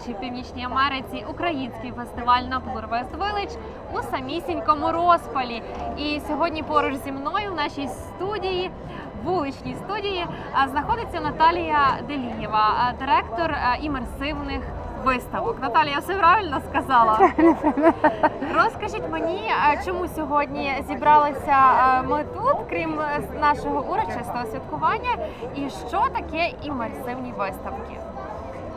найбільший в Північній Америці український фестиваль на Вест Village у самісінькому розпалі. І сьогодні поруч зі мною в нашій студії, вуличній студії, знаходиться Наталія Делієва, директор імерсивних виставок. Наталія, все правильно сказала? Розкажіть мені, чому сьогодні зібралися ми тут, крім нашого урочистого святкування, і що таке імерсивні виставки?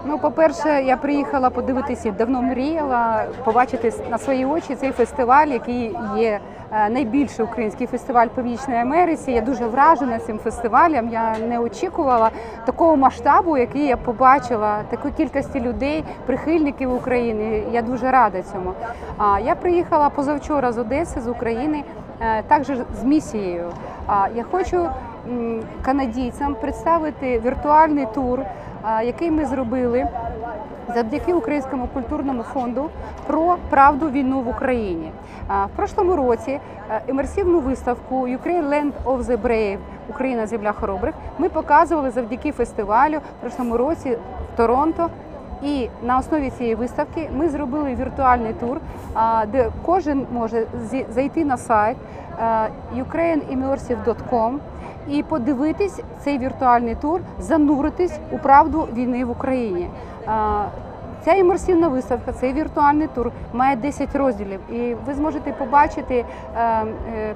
Ну, по-перше, я приїхала подивитися, давно мріяла побачити на свої очі цей фестиваль, який є е, найбільший український фестиваль в Північній Америці. Я дуже вражена цим фестивалем. Я не очікувала такого масштабу, який я побачила, такої кількості людей, прихильників України. Я дуже рада цьому. А я приїхала позавчора з Одеси, з України, е, також з місією. А я хочу канадійцям представити віртуальний тур, який ми зробили завдяки Українському культурному фонду про правду війну в Україні. В прошлому році імерсивну виставку Ukraine Land of the Brave Україна земля хоробрих ми показували завдяки фестивалю в прошлому році в Торонто. І на основі цієї виставки ми зробили віртуальний тур, де кожен може зайти на сайт ukraineimmersive.com і подивитись цей віртуальний тур, зануритись у правду війни в Україні. Ця імерсивна виставка, цей віртуальний тур має 10 розділів, і ви зможете побачити е, е,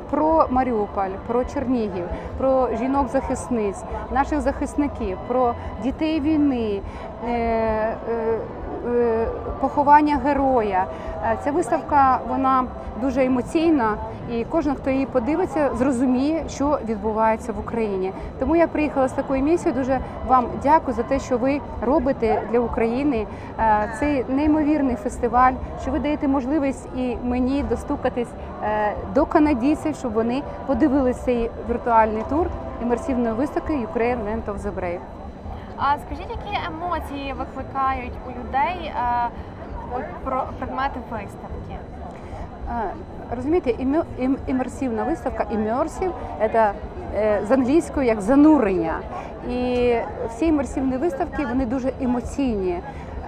про Маріуполь, про Чернігів, про жінок-захисниць, наших захисників, про дітей війни, е, е, е, поховання героя. Е, Ця виставка вона дуже емоційна, і кожен, хто її подивиться, зрозуміє, що відбувається в Україні. Тому я приїхала з такою місією. Дуже вам дякую за те, що ви робите для України е, цей неймовірний фестиваль, що ви даєте можливість і мені достукатись е, до канадійців, щоб вони подивилися цей віртуальний тур імерсивної виставки Ukraine Land of the Brave. А скажіть, які емоції викликають у людей е, от про предмети виставки? Розумієте, імерсивна виставка, імерсів це е, з англійською як занурення. І всі імерсивні виставки вони дуже емоційні.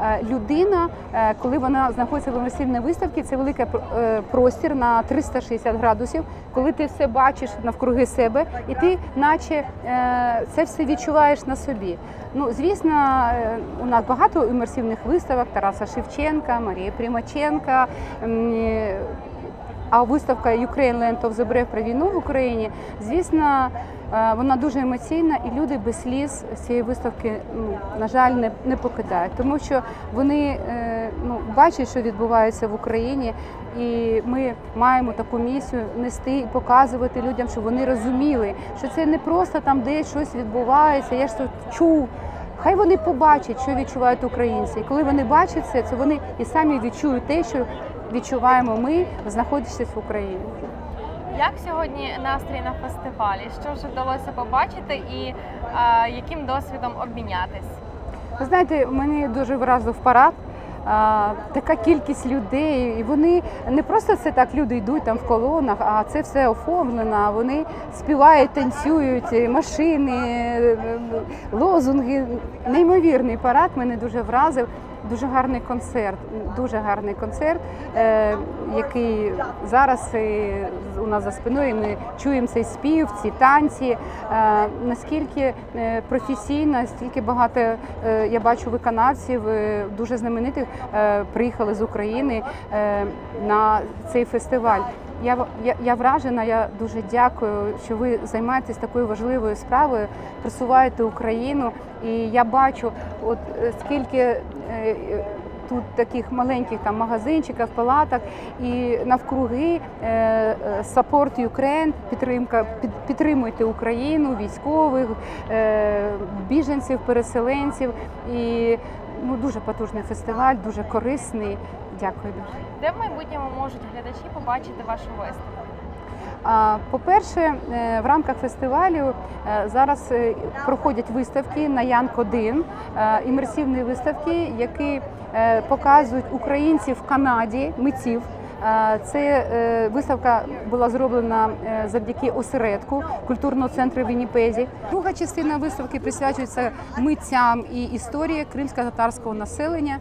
Е, Людина, е, коли вона знаходиться в імерсивній виставці, це великий е, простір на 360 градусів, коли ти все бачиш навкруги себе, і ти, наче це все відчуваєш на собі. Ну, звісно, у нас багато імерсивних виставок Тараса Шевченка, Марії Примаченка. а виставка Ukraine Land of the Brave про війну в Україні, звісно, вона дуже емоційна, і люди без сліз цієї виставки, ну, на жаль, не, не покидають, тому що вони е, ну, бачать, що відбувається в Україні, і ми маємо таку місію нести і показувати людям, щоб вони розуміли, що це не просто там десь щось відбувається. Я ж тут чув. Хай вони побачать, що відчувають українці. І коли вони бачать це, то вони і самі відчують те, що відчуваємо ми, знаходячись в Україні. Як сьогодні настрій на фестивалі? Що ж вдалося побачити і е, яким досвідом обмінятись? Ви знаєте, мене дуже вразив парад. А, така кількість людей, і вони не просто це так люди йдуть там в колонах, а це все оформлено. Вони співають, танцюють, е, машини, е, лозунги. Неймовірний парад мене дуже вразив. Дуже гарний концерт, дуже гарний концерт, е, який зараз у нас за спиною. Ми чуємо цей спів, ці танці. Е, наскільки е, професійно, стільки багато е, я бачу виконавців, е, дуже знаменитих е, приїхали з України е, на цей фестиваль. Я, я, я вражена, я дуже дякую, що ви займаєтесь такою важливою справою, просуваєте Україну. І я бачу, от е, скільки тут таких маленьких там магазинчиків, палаток і навкруги е, е, Ukraine, підтримка під, підтримуйте Україну, військових, е, біженців, переселенців. І ну дуже потужний фестиваль, дуже корисний. Дякую дуже. Де в майбутньому можуть глядачі побачити вашу виставку? По-перше, е, в рамках фестивалю е, зараз е, проходять виставки на Янк 1 е, імерсивні виставки, які показують українців в Канаді, митців. Це е, виставка була зроблена е, завдяки осередку культурного центру Вінніпезі. Друга частина виставки присвячується митцям і історії кримсько-татарського населення.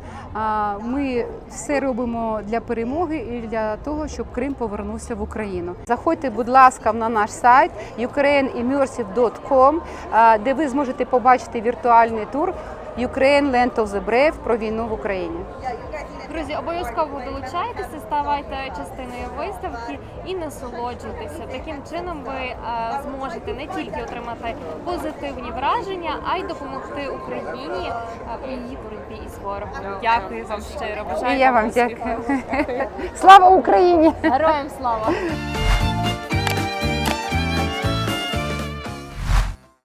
Ми все робимо для перемоги і для того, щоб Крим повернувся в Україну. Заходьте, будь ласка, на наш сайт ukraineimmersive.com, де ви зможете побачити віртуальний тур Ukraine Land of the Brave про війну в Україні. Друзі, обов'язково долучайтеся, ставайте частиною виставки і насолоджуйтеся. Таким чином ви е, зможете не тільки отримати позитивні враження, а й допомогти Україні е, у її боротьбі із ворогом. Дякую вам щиро. Бажаю І я вам дякую. Слава Україні! Героям слава!